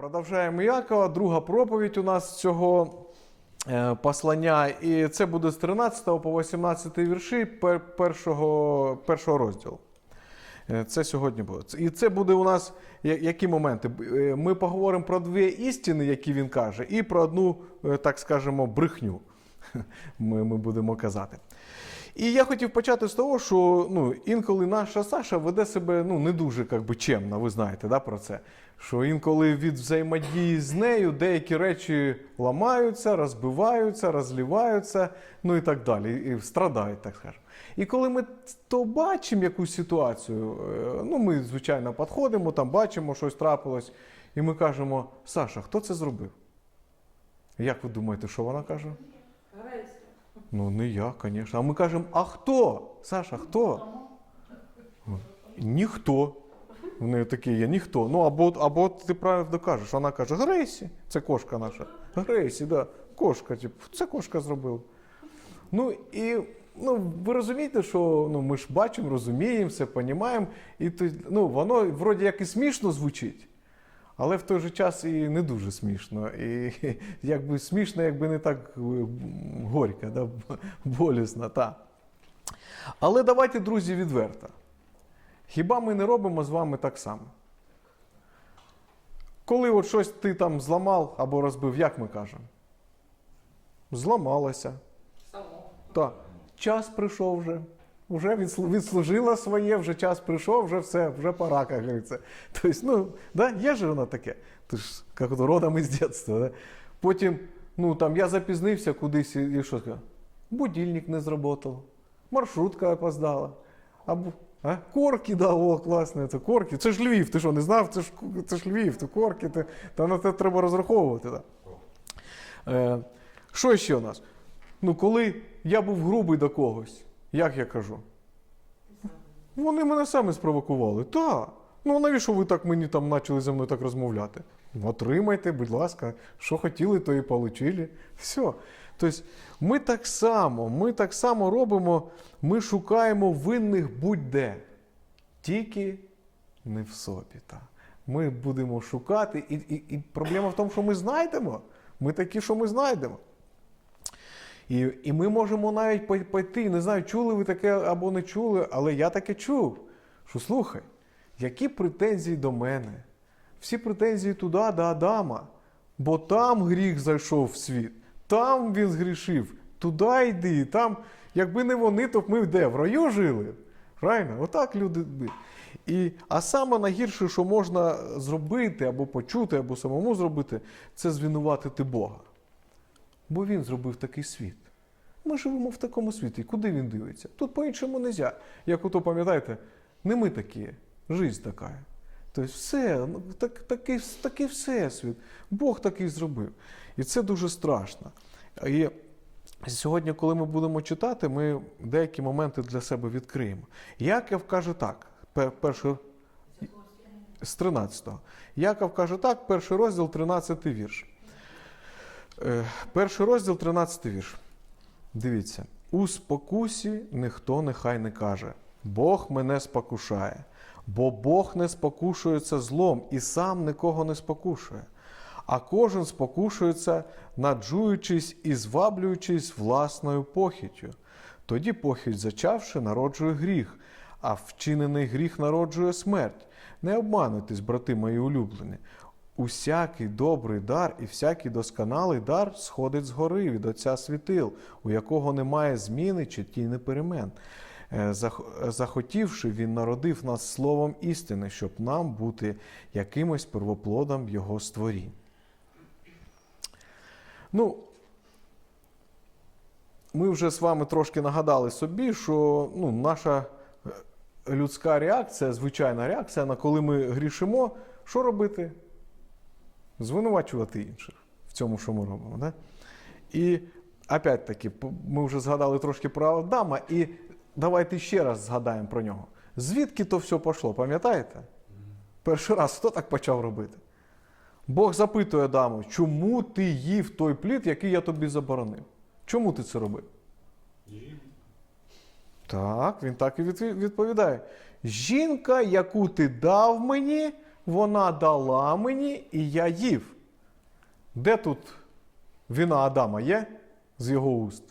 Продовжаємо Якова. Друга проповідь у нас цього е, послання. І це буде з 13 по 18 вірші першого, першого розділу. Е, Це сьогодні буде. І це буде у нас які моменти? Е, Ми поговоримо про дві істини, які він каже, і про одну, так скажемо, брехню. Ми, ми будемо казати. І я хотів почати з того, що ну, інколи наша Саша веде себе ну, не дуже как би, чемно, ви знаєте да, про це. Що інколи від взаємодії з нею деякі речі ламаються, розбиваються, розліваються, ну і так далі, і страдають, так скажемо. І коли ми то бачимо якусь ситуацію, е, ну ми, звичайно, підходимо, там бачимо, щось трапилось, і ми кажемо: Саша, хто це зробив? Як ви думаєте, що вона каже? Грейся. Ну, не я, звісно. А ми кажемо, а хто? Саша, хто? Ніхто. В неї такі є, ніхто. Ну, або, або ти правильно кажеш, вона каже, Грейсі, це кошка наша. Грейсі, да. Кошка, типу, це кошка зробила. Ну і ну, ви розумієте, що ну, ми ж бачимо, розуміємо, все розуміємо, і то, ну, воно вроді як і смішно звучить. Але в той же час і не дуже смішно. І якби смішно, якби не так е, горько, да? болісно. Та. Але давайте, друзі, відверто. Хіба ми не робимо з вами так само? Коли от щось ти там зламав або розбив, як ми кажемо? Зламалося. Само. Так, час прийшов вже. Вже відслужила своє, вже час прийшов, вже все, вже пора, як говориться. Тобто, ну, да, є ж воно таке. Ти ж як родом із дитинства. Да? Потім, ну там я запізнився кудись і, що сказав? Будильник не зработав, маршрутка опоздала. Або, а? Корки, да, о, класно, це корки. Це ж Львів, ти що, не знав? Це ж, це ж Львів, це корки, ти, та на це треба розраховувати. Да. Е, що ще у нас? Ну, коли я був грубий до когось, як я кажу? Вони мене самі спровокували. Так. Ну навіщо ви так мені там почали зі мною так розмовляти? Ну, Отримайте, будь ласка, що хотіли, то і отримали. Все. Тобто, ми так само, ми так само робимо, ми шукаємо винних будь-де. Тільки не в собі. Та. Ми будемо шукати, і, і, і проблема в тому, що ми знайдемо. Ми такі, що ми знайдемо. І, і ми можемо навіть пойти, не знаю, чули ви таке або не чули, але я таке чув. Що слухай, які претензії до мене? Всі претензії туди, до Адама. Бо там гріх зайшов в світ, там він згрішив, туди йди, там, якби не вони, то б ми де? В раю жили. Правильно? Отак люди. І, а саме найгірше, що можна зробити, або почути, або самому зробити, це звинуватити Бога. Бо він зробив такий світ. Ми живемо в такому світі. Куди він дивиться? Тут по-іншому не можна. Як ото пам'ятаєте, не ми такі, жизнь така. Тобто все, ну, так, такий, такий всесвіт. Бог такий зробив. І це дуже страшно. І сьогодні, коли ми будемо читати, ми деякі моменти для себе відкриємо. Яков каже так, пер- перший, з 13-го. Яков каже так, перший розділ, 13 вірш. Е, Перший розділ, 13 вірш. Дивіться. У спокусі ніхто нехай не каже. Бог мене спокушає, бо Бог не спокушується злом і сам нікого не спокушує. А кожен спокушується, наджуючись і зваблюючись власною похіттю. Тоді похідь, зачавши, народжує гріх, а вчинений гріх народжує смерть. Не обмануйтесь, брати мої улюблені. Усякий добрий дар і всякий досконалий дар сходить згори від Отця світил, у якого немає зміни чи тіни перемен. Е, Захотівши, він народив нас словом істини, щоб нам бути якимось первоплодом Його створінь. Ну, ми вже з вами трошки нагадали собі, що ну, наша е, людська реакція, звичайна реакція, на коли ми грішимо, що робити? Звинувачувати інших в цьому, що ми робимо. Да? І опять-таки, ми вже згадали трошки про Адама, і давайте ще раз згадаємо про нього. Звідки то все пішло, пам'ятаєте? Перший раз хто так почав робити? Бог запитує Адаму, чому ти їв той плід, який я тобі заборонив? Чому ти це робив? Так, він так і відповідає. Жінка, яку ти дав мені, вона дала мені, і я їв. Де тут вина Адама є з його уст?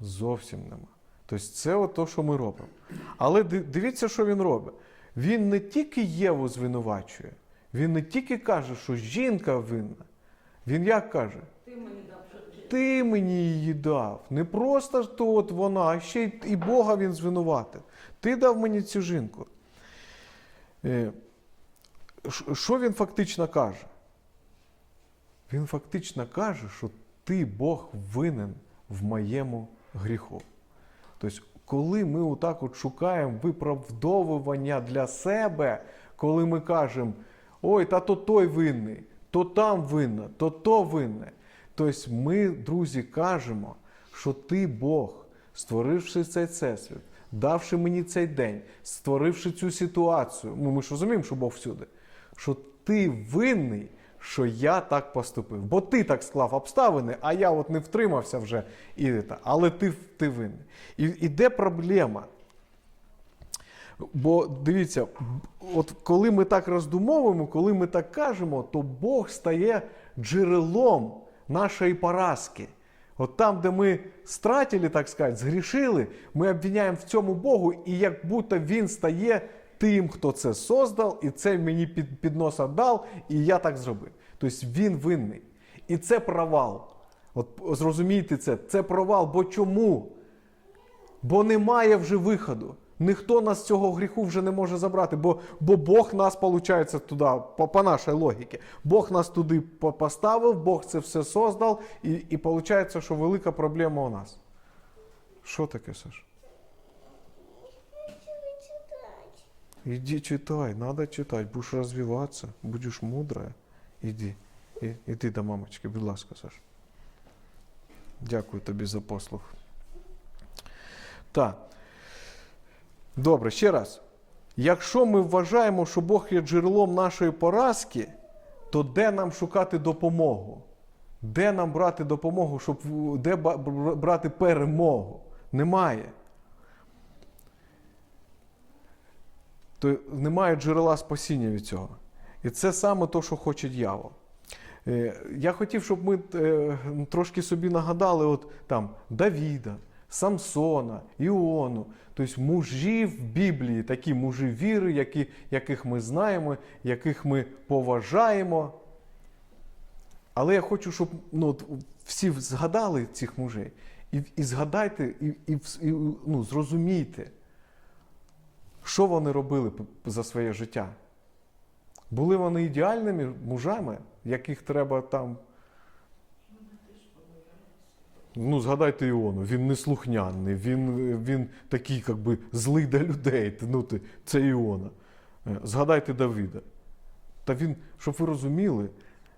Зовсім нема. Тобто це от то, що ми робимо. Але дивіться, що він робить. Він не тільки Єву звинувачує, він не тільки каже, що жінка винна. Він як каже? Ти мені її дав. Не просто то от вона, а ще й і Бога він звинуватив. Ти дав мені цю жінку. Е, Що він фактично каже? Він фактично каже, що ти Бог винен в моєму гріху. Тобто, коли ми отак от шукаємо виправдовування для себе, коли ми кажемо, ой, та то той винний, то там винна, то то винне. Тобто ми, друзі, кажемо, що ти Бог, створивши цей всесвіт, давши мені цей день, створивши цю ситуацію, ну ми ж розуміємо, що Бог всюди, що ти винний, що я так поступив. Бо ти так склав обставини, а я от не втримався вже. І, та, але ти, ти винний. І, і де проблема? Бо дивіться, от коли ми так роздумовуємо, коли ми так кажемо, то Бог стає джерелом нашої поразки. От там, де ми стратили, так сказати, згрішили, ми обвиняємо в цьому Богу, і як будто Він стає тим, хто це создав, і це мені під, під носа дав, і я так зробив. Тобто він винний. І це провал. От зрозумійте це, це провал. Бо чому? Бо немає вже виходу. Ніхто нас цього гріху вже не може забрати, бо, бо Бог нас, виходить, туди, по, по нашій логіці. Бог нас туди поставив, Бог це все создав, і, і виходить, що велика проблема у нас. Що таке, Саш? Иди читай, надо читать, будешь развиваться, будешь мудрая. Іди, І- іди до мамочки, будь ласка, Саш. Дякую тобі за послуг. Так. Добре, ще раз. Якщо ми вважаємо, що Бог є джерелом нашої поразки, то де нам шукати допомогу? Де нам брати допомогу, щоб де брати перемогу? Немає. То немає джерела спасіння від цього. І це саме те, що хоче дьявол. Е, Я хотів, щоб ми е, трошки собі нагадали от, там, Давіда, Самсона, Іону, тобто мужів Біблії, такі мужі віри, які, яких ми знаємо, яких ми поважаємо. Але я хочу, щоб ну, всі згадали цих мужей. І, і згадайте, і, і, і ну, зрозумійте, що вони робили за своє життя. Були вони ідеальними мужами, яких треба там. Ну, згадайте Іону, він неслухняний, він, він такий, як би, злий до людей. Ну, ти, це Іона. Е, Згадайте Давида. Та він, щоб ви розуміли,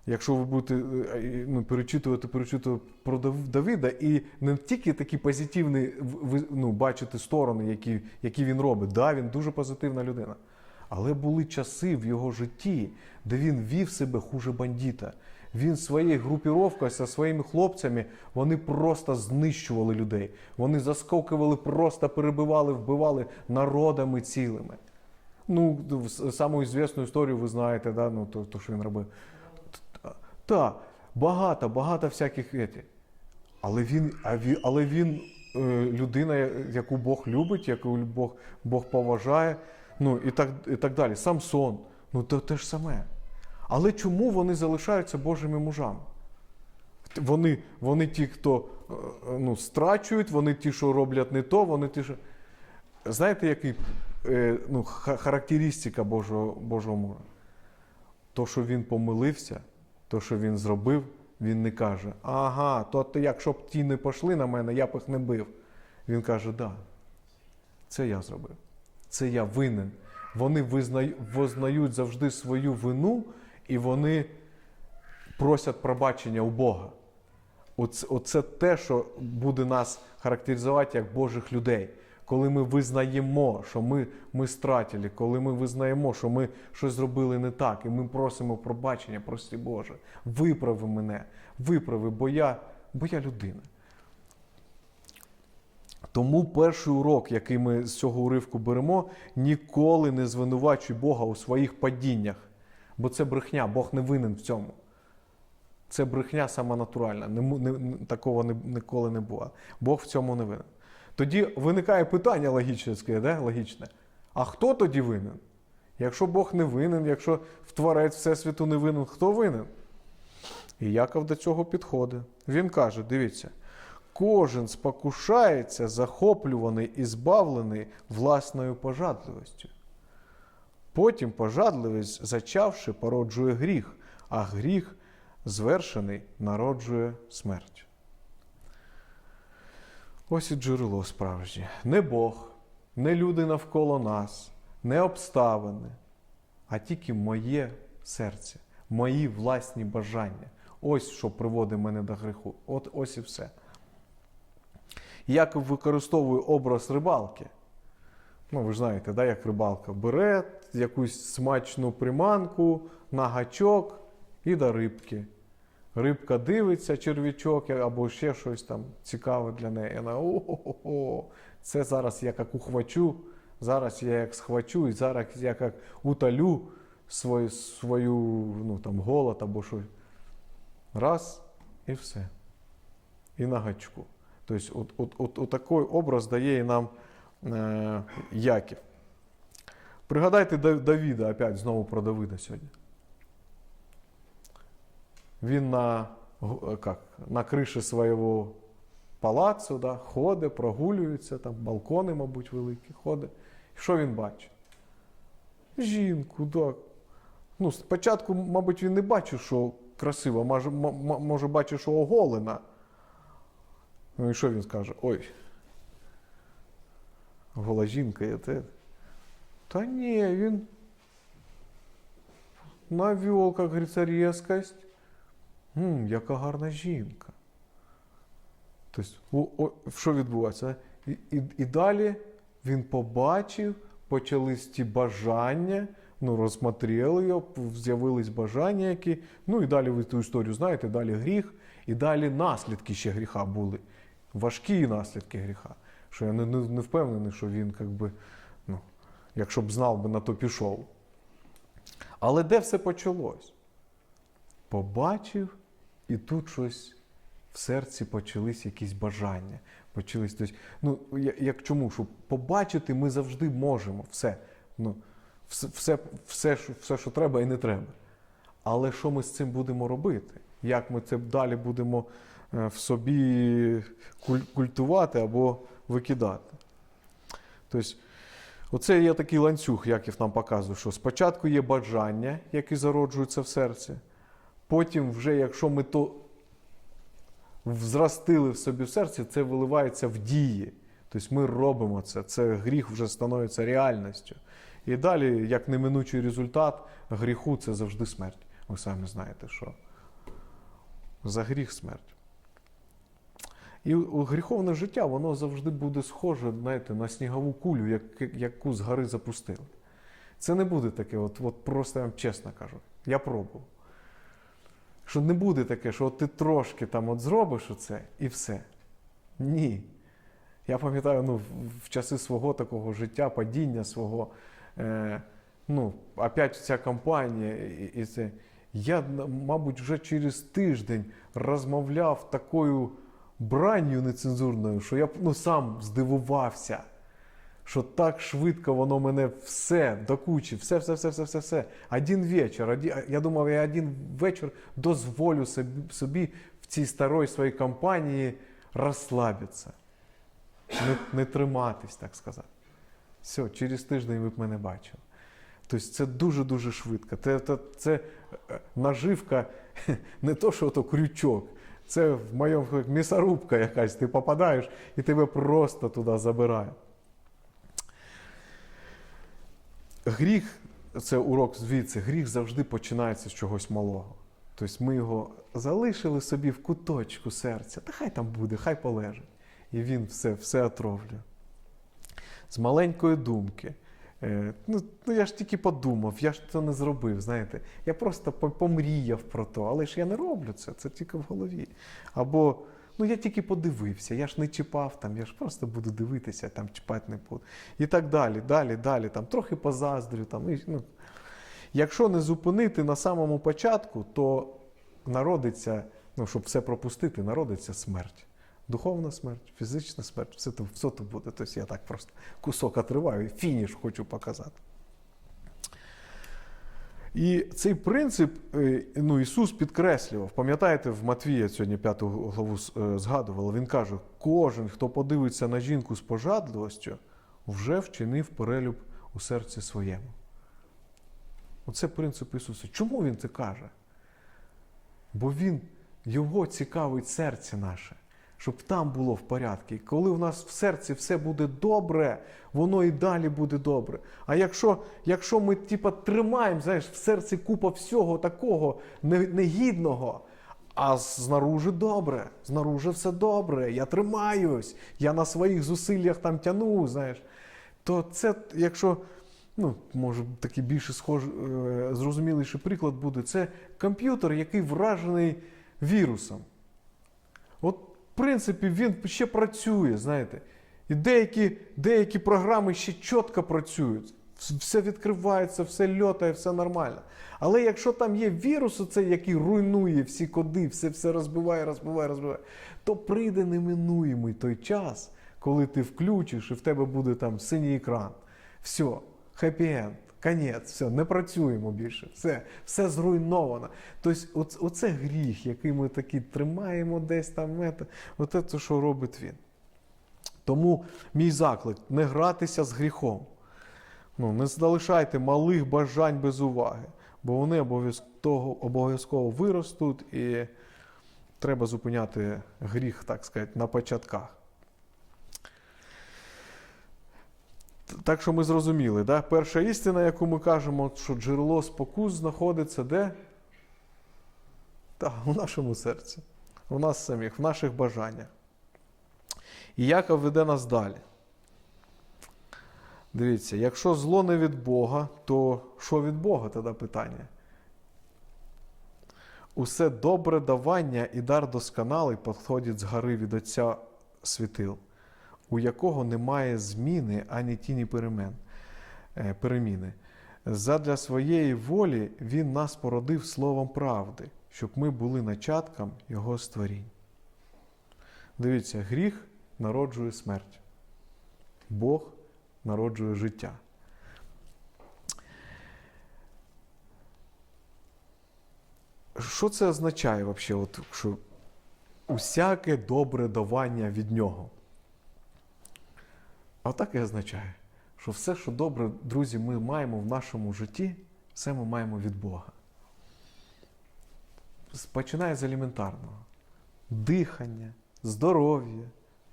якщо ви будете е, е, ну, перечитувати, перечитувати про Дав- Давида, і не тільки такі позитивні ну, бачите сторони, які, які він робить. Да, він дуже позитивна людина. Але були часи в його житті, де він вів себе хуже бандита. Він своєю групіровкою зі своїми хлопцями вони просто знищували людей. Вони заскокували, просто перебивали, вбивали народами цілими. Ну, саму звісну історію ви знаєте, да? ну, то, то, що він робив. Так, багато, багато всяких еті. Але він, він, але він е, людина, яку Бог любить, яку Бог, Бог поважає, ну і так, і так далі. Самсон, ну то те ж саме. Але чому вони залишаються Божими мужами? Вони, вони ті, хто е, е, ну, страчують, вони ті, що роблять не то, вони ті, що. Знаєте, який е, ну, характеристика Божого, Божого мужа? То, що він помилився, то, що він зробив, він не каже: ага, то якщо б ті не пішли на мене, я б їх не бив. Він каже, да, це я зробив. Це я винен. Вони визнаю, визнають завжди свою вину, і вони просять пробачення у Бога. Оце, оце те, що буде нас характеризувати як Божих людей. Коли ми визнаємо, що ми, ми стратили, коли ми визнаємо, що ми щось зробили не так, і ми просимо пробачення, прости Боже, виправи мене, виправи, бо я, бо я людина. Тому перший урок, який ми з цього уривку беремо, ніколи не звинувачуй Бога у своїх падіннях. Бо це брехня, Бог не винен в цьому. Це брехня сама натуральна. Не, не, такого не, ніколи не було. Бог в цьому не винен. Тоді виникає питання логічне, да? логічне. А хто тоді винен? Якщо Бог не винен, якщо Творець Всесвіту не винен, хто винен? І Яков до цього підходить. Він каже: дивіться, кожен спокушається, захоплюваний і збавлений власною пожадливістю. Потім пожадливість, зачавши, породжує гріх, а гріх, звершений, народжує смерть. Ось і джерело справжнє. Не Бог, не люди навколо нас, не обставини, а тільки моє серце, мої власні бажання. Ось що приводить мене до греху. От ось і все. Яков використовує образ рибалки. Ну, ви ж знаєте, да, як рибалка бере якусь смачну приманку на гачок і до рибки. Рибка дивиться, черв'ячок або ще щось там цікаве для неї. Вона о-хо-хо, це зараз я як ухвачу, зараз я як схвачу, і зараз я як утолю свою, свою ну, там, голод або щось. Раз і все. І на гачку. Тобто, от, от, от, от такий образ дає і нам е, Яків. Пригадайте Давіда, опять знову про Давида сьогодні. Він на, е, как, на криші свого палацу да, ходить, прогулюється, там балкони, мабуть, великі, ходить. І що він бачить? Жінку, так. Ну, спочатку, мабуть, він не бачив, що красиво, може, може бачив, що оголена. Ну і що він скаже? Ой. Гола жінка, я те. Та ні, він навел, як говориться, різкость. М, яка гарна жінка. Тобто, що відбувається? І, і, і далі він побачив, почались ті бажання, ну, розсмотрели його, з'явились бажання, які. Ну і далі ви ту історію знаєте, далі гріх, і далі наслідки ще гріха були. Важкі наслідки гріха. Що я не, не, не впевнений, що він, як би, ну, якщо б знав би, на то пішов. Але де все почалось? Побачив, і тут щось в серці почались якісь бажання. Почались, тобто, ну, як чому? Що побачити ми завжди можемо все. Ну, все, все, все, все, що треба і не треба. Але що ми з цим будемо робити? Як ми це далі будемо е, в собі культувати або викидати? Тобто, оце є такий ланцюг, Яків нам показує, що спочатку є бажання, які зароджуються в серці. Потім, вже, якщо ми то взрастили в собі в серці, це виливається в дії. Тобто ми робимо це, це гріх вже становиться реальністю. І далі, як неминучий результат гріху, це завжди смерть. Ви самі знаєте, що за гріх смерть. І гріховне життя, воно завжди буде схоже, знаєте, на снігову кулю, як, яку з гори запустили. Це не буде таке, от, от просто я вам чесно кажу. Я пробував. Що не буде таке, що от ти трошки там от зробиш оце і все. Ні. Я пам'ятаю, ну, в- часи свого такого життя, падіння свого, е, ну, опять ця компанія, і, і це. Я, мабуть, вже через тиждень розмовляв такою бранню нецензурною, що я ну, сам здивувався, що так швидко воно мене все до все, все, все, все, все, все. Один вечір. Один, я думав, я один вечір дозволю собі, собі в цій старої своїй компанії розслабитися. Не, не триматись, так сказати. Все, через тиждень ви б мене бачили. Тобто це дуже-дуже швидко. Це, це, це е, наживка, не то, що то крючок. Це в моєму як м'ясорубка якась. Ти попадаєш і тебе просто туди забирають. Гріх, це урок звідси, гріх завжди починається з чогось малого. Тобто ми його залишили собі в куточку серця, та хай там буде, хай полежить. І він все, все отровлює. З маленької думки. Е, ну, ну я ж тільки подумав, я ж це не зробив, знаєте. Я просто помріяв про то, але ж я не роблю це, це тільки в голові. Або ну я тільки подивився, я ж не чіпав, там, я ж просто буду дивитися, там чіпати не буду. І так далі, далі, далі, там трохи позаздрю. Там, і, ну. Якщо не зупинити на самому початку, то народиться, ну, щоб все пропустити, народиться смерть. Духовна смерть, фізична смерть, все то, все то буде. Тобто я так просто кусок отриваю, фініш хочу показати. І цей принцип е, ну, Ісус підкреслював. Пам'ятаєте, в Матвія сьогодні п'яту главу е, згадували, він каже: кожен, хто подивиться на жінку з пожадливостю, вже вчинив перелюб у серці своєму. Оце принцип Ісуса. Чому Він це каже? Бо Він, Його цікавить серце наше, щоб там було в порядку. Коли в нас в серці все буде добре, воно і далі буде добре. А якщо, якщо ми типа, тримаємо знаєш, в серці купа всього такого негідного, а знаружи добре, знаружи все добре, я тримаюсь, я на своїх зусиллях там тяну, знаєш, то це, якщо ну, може такий більше схож, е, зрозуміліший приклад буде, це комп'ютер, який вражений вірусом. От, принципі, він ще працює, знаєте. І деякі, деякі програми ще чітко працюють. Все відкривається, все льотає, все нормально. Але якщо там є вірус, оцей, який руйнує всі коди, все, все розбиває, розбиває, розбиває, то прийде неминуємий той час, коли ти включиш і в тебе буде там синій екран. Все, хеппі-енд, конець, все, не працюємо більше, все, все зруйновано. Тобто, оц- оце гріх, який ми такі тримаємо десь там, от це, що робить він. Тому мій заклик не гратися з гріхом. Ну, не залишайте малих бажань без уваги, бо вони обов'язково, обов'язково виростуть і треба зупиняти гріх, так сказати, на початках. Так що ми зрозуміли, да? перша істина, яку ми кажемо, що джерело спокус знаходиться де? Так, у нашому серці, у нас самих, в наших бажаннях. І Яков веде нас далі. Дивіться, якщо зло не від Бога, то що від Бога тоді питання? Усе добре давання і дар досконалий походить з гори від Отця світил, у якого немає зміни ані тіні перемен, е, переміни. Задля своєї волі Він нас породив словом правди, щоб ми були начатком Його створінь. Дивіться, гріх народжує смерть. Бог народжує життя. Що це означає взагалі, що усяке добре давання від нього? А так і означає, що все, що добре, друзі, ми маємо в нашому житті, все ми маємо від Бога. Починає з елементарного: дихання, здоров'я,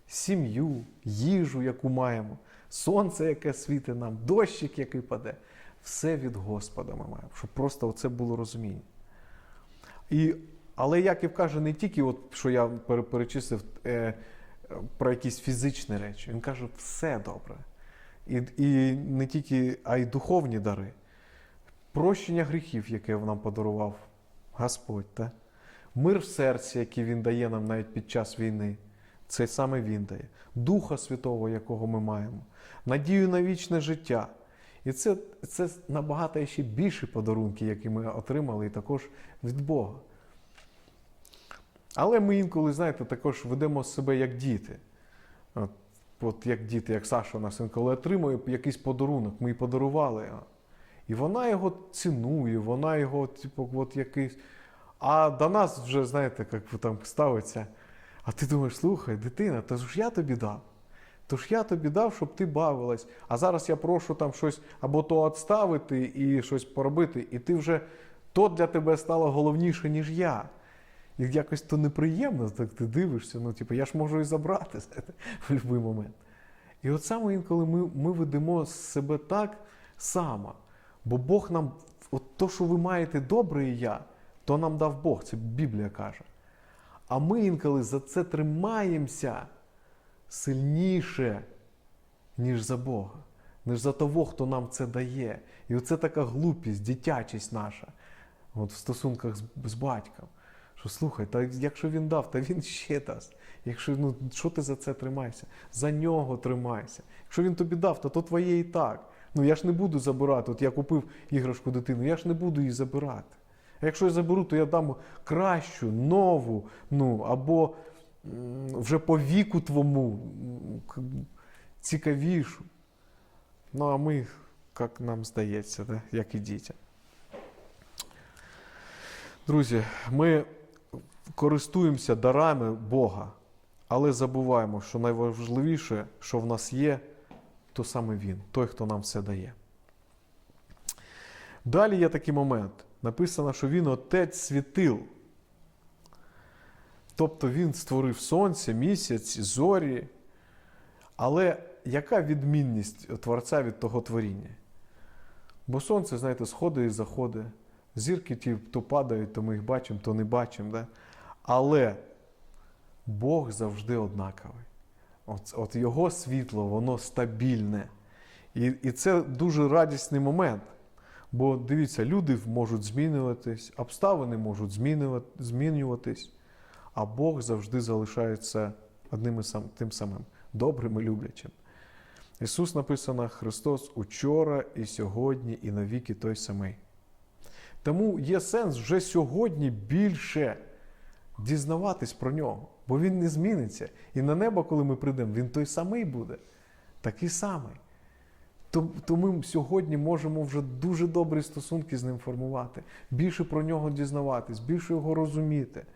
сім'ю, їжу, яку маємо, сонце, яке світить нам, дощик, який паде. Все від Господа ми маємо, щоб просто це було розуміння. І, але Яків каже не тільки, от, що я перечислив е, про якісь фізичні речі, він каже, все добре. І, і не тільки, а й духовні дари. Прощення гріхів, яке нам подарував Господь. Та? Мир в серці, який Він дає нам навіть під час війни. Це саме Він дає. Духа Святого, якого ми маємо, надію на вічне життя. І це, це набагато ще більші подарунки, які ми отримали, і також від Бога. Але ми інколи, знаєте, також ведемо себе як діти. От, от як діти, як Саша у нас інколи отримує якийсь подарунок, ми їй подарували. І вона його цінує, вона його, типу, от якийсь. А до нас вже, знаєте, як там ставиться. А ти думаєш, слухай, дитина, то ж я тобі дав. То ж я тобі дав, щоб ти бавилась. А зараз я прошу там щось або то відставити і щось поробити, і ти вже то для тебе стало головніше, ніж я. І якось то неприємно, так ти дивишся, ну, типу, я ж можу і забрати знаєте, в будь-який момент. І от саме інколи ми, ми ведемо себе так само. Бо Бог нам, от то, що ви маєте добре і я, то нам дав Бог, це Біблія каже. А ми інколи за це тримаємося сильніше, ніж за Бога, ніж за того, хто нам це дає. І оце така глупість, дитячість наша от в стосунках з, з батьком. Що слухай, та якщо він дав, то він ще дасть. Якщо ну що ти за це тримаєшся? За нього тримайся. Якщо він тобі дав, то то твоє і так. Ну я ж не буду забирати. От я купив іграшку дитину, я ж не буду її забирати. А якщо я заберу, то я дам кращу, нову, ну або вже по віку твому цікавішу. Ну а ми, як нам здається, да? як і дітям. Друзі, ми користуємося дарами Бога, але забуваємо, що найважливіше, що в нас є, то саме Він, той, хто нам все дає. Далі є такий момент. Написано, що він отець світил. Тобто він створив сонце, місяць, зорі. Але яка відмінність Творця від того творіння? Бо сонце, знаєте, сходить і заходить. Зірки ті то падають, то ми їх бачимо, то не бачимо. Да? Але Бог завжди однаковий. От, от його світло, воно стабільне. І, і це дуже радісний момент. Бо дивіться, люди можуть змінюватись, обставини можуть змінювати- змінюватись, а Бог завжди залишається одним і сам, тим самим добрим і люблячим. Ісус написано Христос учора і сьогодні, і навіки той самий. Тому є сенс вже сьогодні більше дізнаватись про нього, бо він не зміниться. І на небо, коли ми прийдемо, він той самий буде, такий самий. То, то ми сьогодні можемо вже дуже добрі стосунки з ним формувати, більше про нього дізнаватись, більше його розуміти.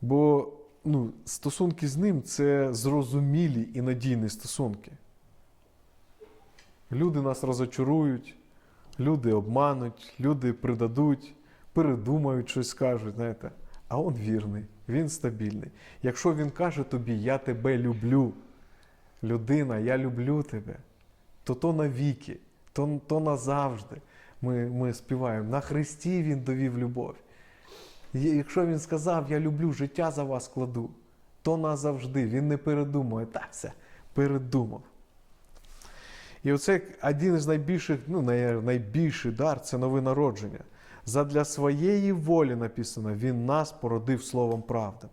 Бо ну, стосунки з ним це зрозумілі і надійні стосунки. Люди нас розочарують, люди обмануть, люди придадуть, передумають щось скажуть, знаєте. А він вірний, він стабільний. Якщо він каже тобі, я тебе люблю, людина, я люблю тебе, то то навіки, то, то назавжди. Ми, ми співаємо. На Христі Він довів любов. Якщо він сказав, я люблю, життя за вас кладу, то назавжди. Він не передумує. Так все, передумав. І оце один із найбільших, ну, найбільший дар це нове народження. Задля своєї волі написано, Він нас породив словом правди.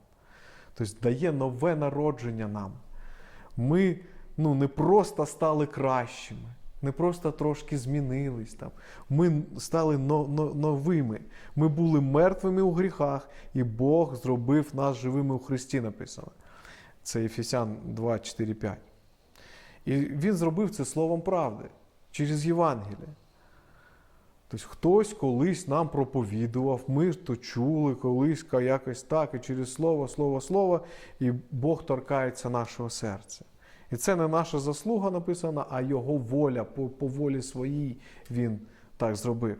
Тобто дає нове народження нам. Ми ну, не просто стали кращими, не просто трошки змінились там. Ми стали но- но- новими. Ми були мертвими у гріхах, і Бог зробив нас живими у Христі, написано. Це Ефесян 2, 4, 5. І він зробив це словом правди через Євангеліє. Тобто хтось колись нам проповідував, ми то чули колись якось так, і через слово, слово, слово, і Бог торкається нашого серця. І це не наша заслуга написана, а Його воля, по, по волі своїй Він так зробив.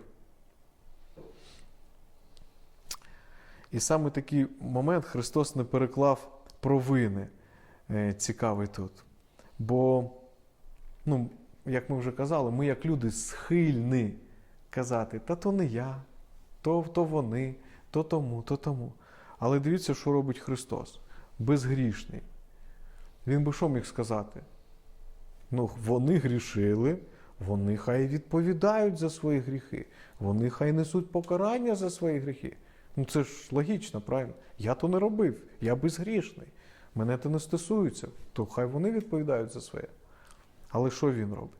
І саме такий момент Христос не переклав провини е, цікавий тут. Бо, ну, як ми вже казали, ми як люди схильні казати, та то не я, то, то вони, то тому, то тому. Але дивіться, що робить Христос. Безгрішний. Він би що міг сказати? Ну, вони грішили, вони хай відповідають за свої гріхи, вони хай несуть покарання за свої гріхи. Ну це ж логічно, правильно? Я то не робив, я безгрішний. Мене це не стосується, то хай вони відповідають за своє. Але що він робить?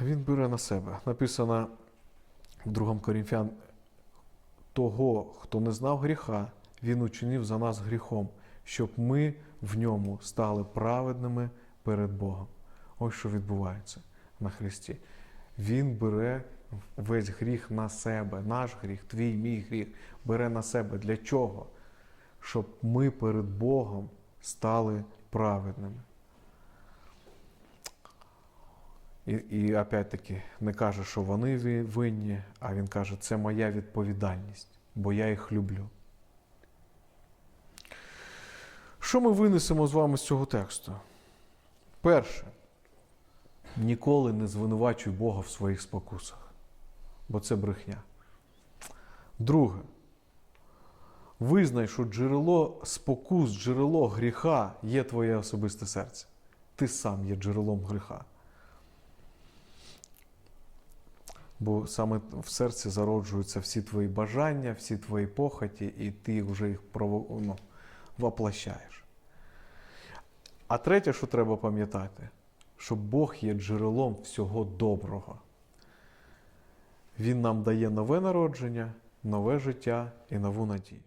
Він бере на себе. Написано в 2 Корінфян, того, хто не знав гріха, він учинив за нас гріхом, щоб ми в ньому стали праведними перед Богом. Ось що відбувається на Христі. Він бере весь гріх на себе, наш гріх, твій, мій гріх, бере на себе. Для чого? Щоб ми перед Богом стали праведними. І, і опять-таки не каже, що вони винні, а він каже, це моя відповідальність, бо я їх люблю. Що ми винесемо з вами з цього тексту? Перше, ніколи не звинувачуй Бога в своїх спокусах, бо це брехня. Друге, визнай, що джерело спокус, джерело гріха є твоє особисте серце. Ти сам є джерелом гріха. Бо саме в серці зароджуються всі твої бажання, всі твої похоті, і ти вже їх ну, воплощаєш. А третє, що треба пам'ятати, що Бог є джерелом всього доброго. Він нам дає нове народження, нове життя і нову надію.